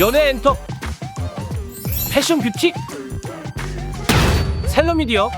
연애 엔터 패션 뷰티 셀러미디어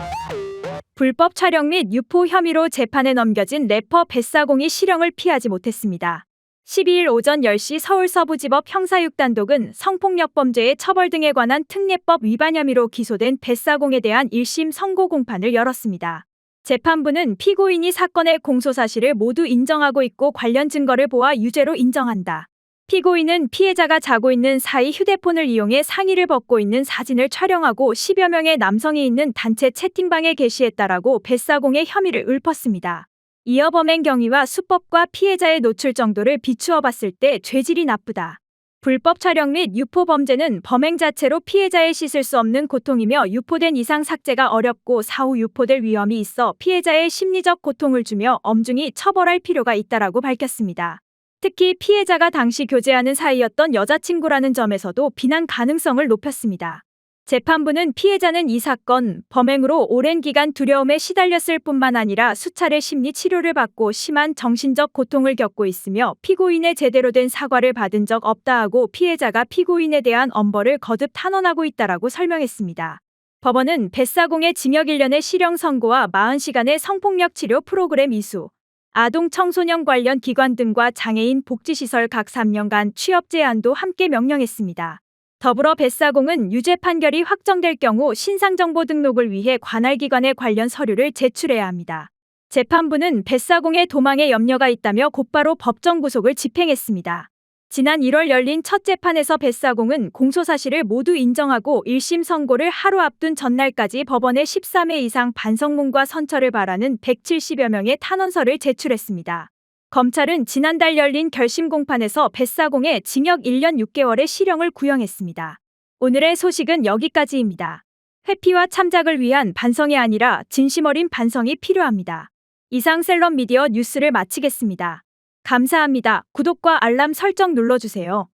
불법 촬영 및 유포 혐의로 재판에 넘겨진 래퍼 뱃사공이 실형을 피하지 못했습니다. 12일 오전 10시 서울 서부지법 형사 6단독은 성폭력 범죄의 처벌 등에 관한 특례법 위반 혐의로 기소된 뱃사공에 대한 1심 선고 공판을 열었습니다. 재판부는 피고인이 사건의 공소 사실을 모두 인정하고 있고 관련 증거를 보아 유죄로 인정한다. 피고인은 피해자가 자고 있는 사이 휴대폰을 이용해 상의를 벗고 있는 사진을 촬영하고 10여 명의 남성이 있는 단체 채팅방에 게시했다라고 뱃사공의 혐의를 읊었습니다. 이어 범행 경위와 수법과 피해자의 노출 정도를 비추어 봤을 때 죄질이 나쁘다. 불법 촬영 및 유포 범죄는 범행 자체로 피해자의 씻을 수 없는 고통이며 유포된 이상 삭제가 어렵고 사후 유포될 위험이 있어 피해자의 심리적 고통을 주며 엄중히 처벌할 필요가 있다라고 밝혔습니다. 특히 피해자가 당시 교제하는 사이였던 여자친구라는 점에서도 비난 가능성을 높였습니다. 재판부는 피해자는 이 사건, 범행으로 오랜 기간 두려움에 시달렸을 뿐만 아니라 수차례 심리 치료를 받고 심한 정신적 고통을 겪고 있으며 피고인의 제대로 된 사과를 받은 적 없다 하고 피해자가 피고인에 대한 엄벌을 거듭 탄원하고 있다라고 설명했습니다. 법원은 뱃사공의 징역 1년의 실형 선고와 40시간의 성폭력 치료 프로그램 이수, 아동 청소년 관련 기관 등과 장애인 복지시설 각 3년간 취업 제한도 함께 명령했습니다. 더불어 뱃사공은 유죄 판결이 확정될 경우 신상정보 등록을 위해 관할 기관에 관련 서류를 제출해야 합니다. 재판부는 뱃사공의 도망에 염려가 있다며 곧바로 법정 구속을 집행했습니다. 지난 1월 열린 첫 재판에서 뱃사공은 공소 사실을 모두 인정하고 1심 선고를 하루 앞둔 전날까지 법원에 13회 이상 반성문과 선처를 바라는 170여 명의 탄원서를 제출했습니다. 검찰은 지난달 열린 결심 공판에서 뱃사공에 징역 1년 6개월의 실형을 구형했습니다. 오늘의 소식은 여기까지입니다. 회피와 참작을 위한 반성이 아니라 진심 어린 반성이 필요합니다. 이상 셀럽 미디어 뉴스를 마치겠습니다. 감사합니다. 구독과 알람 설정 눌러주세요.